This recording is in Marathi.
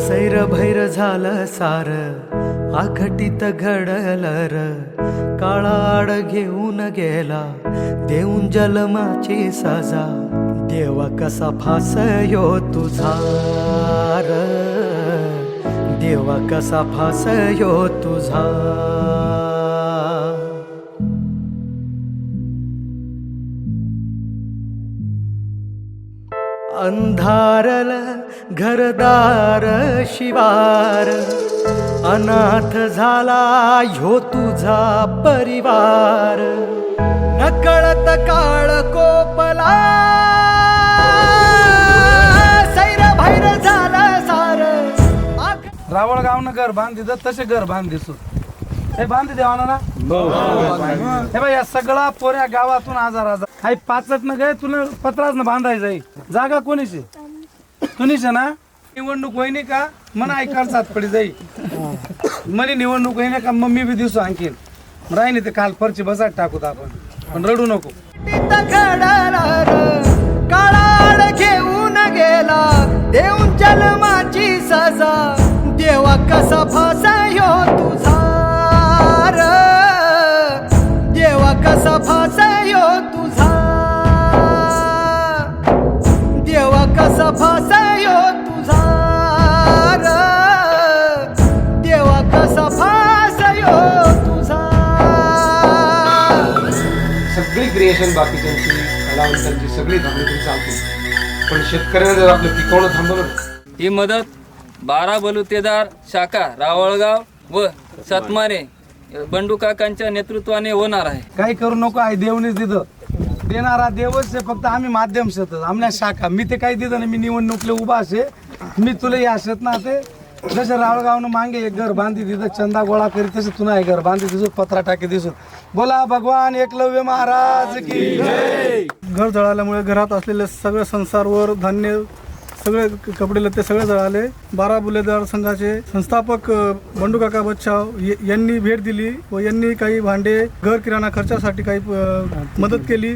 सैर भैर झालं सार आखटीत घडलं र काळाड घेऊन गेला देऊन जलमाची सजा. देवा कसा फास यो तुझा र. देवा कसा फास यो तुझा अंधारल घरदार शिवार अनाथ झाला ह्यो तुझा परिवार. नकळत काळ कोपला सैर भैर झालं सार. रावळ गावनं घर बांधित तसे घर बांधिसू. हे बांधी देवाना ना हे बाई या सगळा पोऱ्या गावातून आजार आजार. हाय पाचट न गे तुला पत्राच न बांधायचं आहे. जागा कोणीची तुनीच ना? निवडणूक होईनी का? मना ऐकायला साथ पडी जाई म्हणे निवडणूक होईना का? मग मी बी दिसू आणखीन. राहिनी ते काल फरची बसात टाकूत आपण. पण रडू नको. काळाड घेऊन गेला. देऊन जन्माची सजा. देवा कसा कसा फासा ह्यो तुझा? देवा कसा फासा ह्यो तुझा देवा कसा फासा ह्यो तुझा? सगळी क्रिएशन बाकीच्यांची कलावंतांची सगळी धावणी चालते पण शेतकऱ्याने जर आपलं पिकवणं थांबवलं ही मदत बारा बलुतेदार शाखा रावळगाव व सतमारे बंडू काकांच्या नेतृत्वाने होणार आहे. काही करू नको आहे देवनीच दिलं. देणारा देवच आहे फक्त आम्ही माध्यम शेत आमल्या शाखा. मी ते काही दिलं नाही. मी निवडणुकले उभा असे. मी तुला या शेत ना ते जसं रावळगावनं मागे एक घर बांधी तिथं चंदा गोळा करी तसं तुला हे घर बांधी दिसू पत्रा टाकी दिसू बोला भगवान एकलव्य महाराज की घर जळाल्यामुळे घरात असलेले सगळं संसारवर धान्य सगळे कपडे लत्ते सगळे जळाले. बारा बुलेदार संघाचे संस्थापक बंडू काका बच्चाव यांनी भेट दिली व यांनी काही भांडे घर किराणा खर्चासाठी काही मदत केली.